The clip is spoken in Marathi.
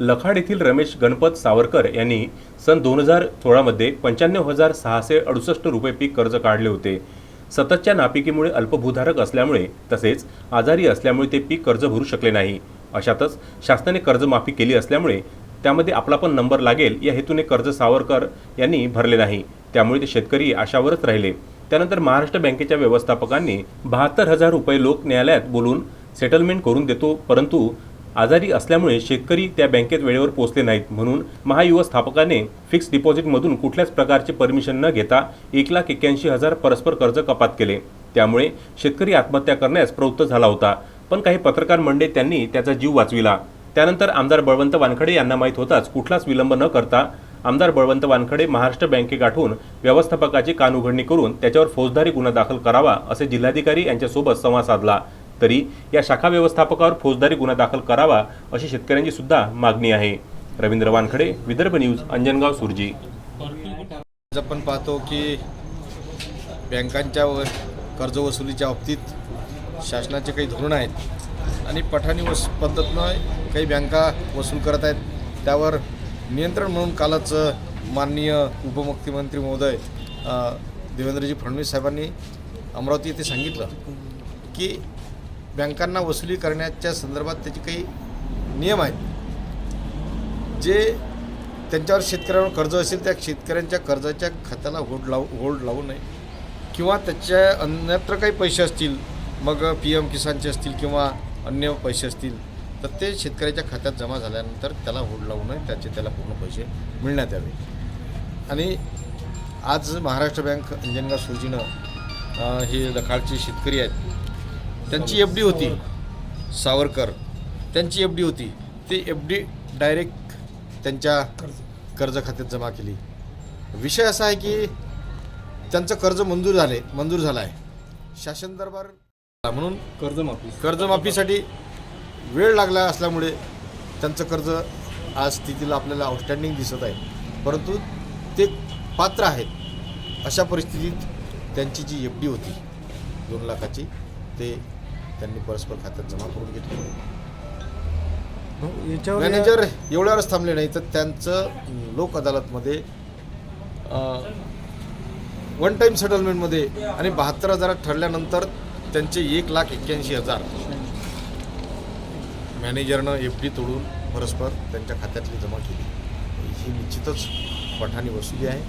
लखाड येथील रमेश गणपत सावरकर यांनी सन दोन हजार सोळामध्ये पंच्याण्णव हजार सहाशे अडुसष्ट रुपये पीक कर्ज काढले होते. सततच्या नापिकीमुळे अल्पभूधारक असल्यामुळे तसेच आजारी असल्यामुळे ते पीक कर्ज भरू शकले नाही. अशातच शासनाने कर्जमाफी केली असल्यामुळे त्यामध्ये आपला पण नंबर लागेल या हेतूने कर्ज सावरकर यांनी भरले नाही. त्यामुळे ते शेतकरी आशावरच राहिले. त्यानंतर महाराष्ट्र बँकेच्या व्यवस्थापकांनी बहात्तर हजार रुपये लोक न्यायालयात बोलून सेटलमेंट करून देतो परंतु आजारी असल्यामुळे शेतकरी त्या बँकेत वेळेवर पोहोचले नाहीत म्हणून महायुवा स्थापकाने फिक्स डिपॉझिटमधून कुठल्याच प्रकारचे परमिशन न घेता एक लाख एक्क्याऐंशी हजार परस्पर कर्ज कपात केले. त्यामुळे शेतकरी आत्महत्या करण्यास प्रवृत्त झाला होता. पण काही पत्रकार मंडळी त्यांनी त्याचा जीव वाचविला. त्यानंतर आमदार बळवंत वानखडे यांना माहीत होताच कुठलाच विलंब न करता आमदार बळवंत वानखडे महाराष्ट्र बँके गाठून व्यवस्थापकाची कानउघडणी करून त्याच्यावर फौजदारी गुन्हा दाखल करावा असे जिल्हाधिकारी यांच्यासोबत संवाद साधला. तरी या शाखा व्यवस्थापकावर फौजदारी गुन्हा दाखल करावा अशी शेतकऱ्यांची सुद्धा मागणी आहे. रवींद्र वानखडे विदर्भ न्यूज अंजनगाव सुरजी. आपण पाहतो की बँकांच्या व कर्जवसुलीच्या बाबतीत शासनाचे काही धोरण आहेत आणि पठाणी वस पद्धतीनं काही बँका वसूल करत आहेत. त्यावर नियंत्रण म्हणून कालच माननीय उपमुख्यमंत्री महोदय देवेंद्रजी फडणवीस साहेबांनी अमरावती येथे सांगितलं की बँकांना वसुली करण्याच्या संदर्भात त्याचे काही नियम आहेत. जे त्यांच्यावर शेतकऱ्यांवर कर्ज असेल त्या शेतकऱ्यांच्या कर्जाच्या खात्याला होल्ड लावू होल्ड लावू नये. किंवा त्याच्या अन्यत्र काही पैसे असतील मग पी एम किसानचे असतील किंवा अन्य पैसे असतील तर ते शेतकऱ्याच्या खात्यात जमा झाल्यानंतर त्याला होड लावू नये त्याचे त्याला पूर्ण पैसे मिळण्यात यावे. आणि आज महाराष्ट्र बँक अंजनगाव सुरजीनं हे लखाडचे शेतकरी आहेत त्यांची एफ डी होती. सावरकर. त्यांची एफ डी होती. ती एफ डी डायरेक्ट त्यांच्या कर्ज खात्यात जमा केली. विषय असा आहे की त्यांचं कर्ज मंजूर झाले मंजूर झालं आहे शासन दरबार म्हणून कर्जमाफी. कर्जमाफीसाठी वेळ लागला असल्यामुळे त्यांचं कर्ज आज स्थितीला आपल्याला आउटस्टँडिंग दिसत आहे. परंतु ते पात्र आहेत. अशा परिस्थितीत त्यांची जी एफ डी होती दोन लाखाची ते त्यांनी परस्पर खात्यात जमा करून घेतली. याच्यावर मॅनेजर एवढ्यावरच थांबले नाही तर त्यांचं लोक अदालतमध्ये वन टाईम सेटलमेंटमध्ये आणि बहात्तर हजारात ठरल्यानंतर त्यांचे एक लाख एक्क्याऐंशी हजार मॅनेजरनं एफ डी तोडून परस्पर त्यांच्या खात्यातली जमा केली. ही निश्चितच पठाणी वसुली आहे.